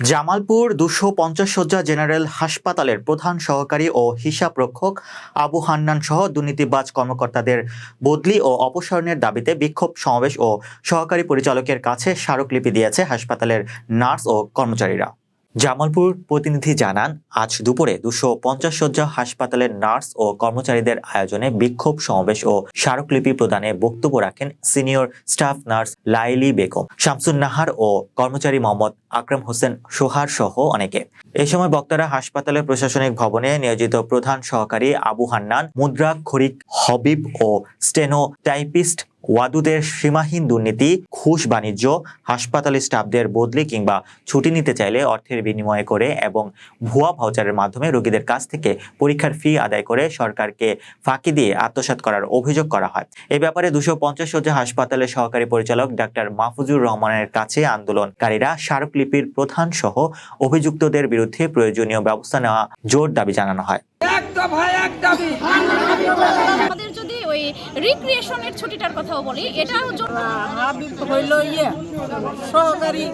জামালপুর দুশো পঞ্চাশ সজ্জা জেনারেল হাসপাতালের প্রধান সহকারী ও হিসাব রক্ষক আবু হান্নান সহ দুর্নীতিবাজ কর্মকর্তাদের বদলি ও অপসারণের দাবিতে বিক্ষোভ সমাবেশ ও সহকারী পরিচালকের কাছে স্মারকলিপি দিয়েছে হাসপাতালের নার্স ও কর্মচারীরা। জামালপুর প্রতিনিধি জানান, আজ দুপুরে দুশো পঞ্চাশ শয্যা হাসপাতালের নার্স ও কর্মচারীদের আয়োজনে বিক্ষোভ সমাবেশ ও স্মারকলিপি প্রদানে বক্তব্য রাখেন senior staff nurse Laili Begum. Shamsun Nahar ও কর্মচারী মোহাম্মদ আকরাম হোসেন সোহার সহ অনেকে। এই সময় বক্তারা হাসপাতালের প্রশাসনিক ভবনে নিয়োজিত প্রধান সহকারী আবু হান্নান, মুদ্রা খরিক, হবিব ও স্টেনো টাইপিস্ট ওয়াদুদের সীমাহীন দুর্নীতি, ঘুষ বাণিজ্য, হাসপাতাল স্টাফদের বদলি কিংবা ছুটি নিতে চাইলে অর্থের বিনিময়ে করে এবং ভুয়া ভাউচারের মাধ্যমে রোগীদের কাছ থেকে পরীক্ষার ফি আদায় করে সরকারকে ফাঁকি দিয়ে আত্মসাৎ করার অভিযোগ করা হয়। এ ব্যাপারে দুশো পঞ্চাশ শয্যা হাসপাতালের সহকারী পরিচালক ডাক্তার মাহফুজুর রহমানের কাছে আন্দোলনকারীরা স্মারকলিপির প্রধান সহ অভিযুক্তদের বিরুদ্ধে প্রয়োজনীয় ব্যবস্থা নেওয়া জোর দাবি জানানো হয়। রিক্রিয়েশনের ছুটিটার কথাও বলি এটাও হইল ইয়ে সহকারী।